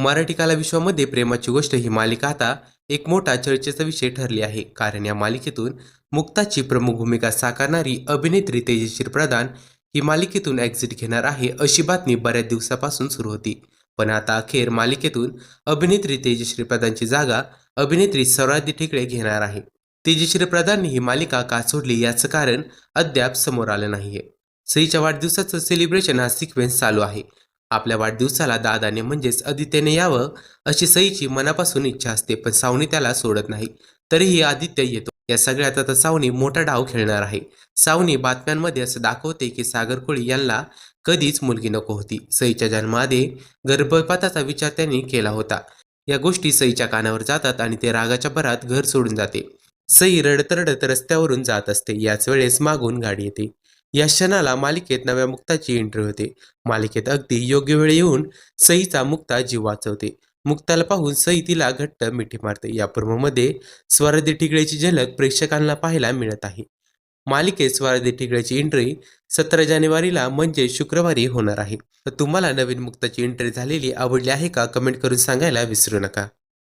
मराठी कला विश्वामध्ये प्रेमाची गोष्ट ही मालिका आता एक मोठा चर्चेचा विषय ठरली आहे. कारण या मालिकेतून मुक्ताची प्रमुख भूमिका साकारणारी अभिनेत्री तेजश्री प्रधान ही मालिकेतून एक्झिट घेणार आहे अशी बातमी बऱ्याच दिवसापासून सुरू होती. पण आता अखेर मालिकेतून अभिनेत्री तेजश्री प्रधानची जागा अभिनेत्री सौराधी ठिकळे घेणार आहे. तेजश्री प्रधानने ही मालिका का सोडली याचं कारण अद्याप समोर आलं नाहीये. सईच्या वाढदिवसाचं सेलिब्रेशन हा सिक्वेन्स चालू आहे. आपल्या वाढदिवसाला दादाने म्हणजेच आदित्यने यावं अशी सईची मनापासून इच्छा असते पण सावनी त्याला सोडत नाही. तरीही आदित्य येतो. या सगळ्यात आता सावनी मोठा डाव खेळणार आहे. सावनी बातम्यांमध्ये असं दाखवते की सागर कोळी यांना कधीच मुलगी नको होती. सईच्या जन्माआधी गर्भपाताचा विचार त्यांनी केला होता. या गोष्टी सईच्या कानावर जातात आणि ते रागाच्या भरात घर सोडून जाते. सई रडत रडत रस्त्यावरून जात असते. याच वेळेस मागून गाडी येते. या क्षणाला मालिकेत नव्या मुक्ताची एंट्री होते. मालिकेत अगदी योग्य वेळ येऊन सईचा मुक्ता जीव वाचवते. मुक्ताला पाहून सई तिला घट्ट मिठी मारते. या पूर्वमध्ये स्वराधी ठिकळेची झलक प्रेक्षकांना पाहायला मिळत आहे. मालिकेत स्वराधी ठिकळेची एंट्री सतरा जानेवारीला म्हणजे शुक्रवारी होणार आहे. तर तुम्हाला नवीन मुक्ताची एंट्री झालेली आवडली आहे का? कमेंट करून सांगायला विसरू नका.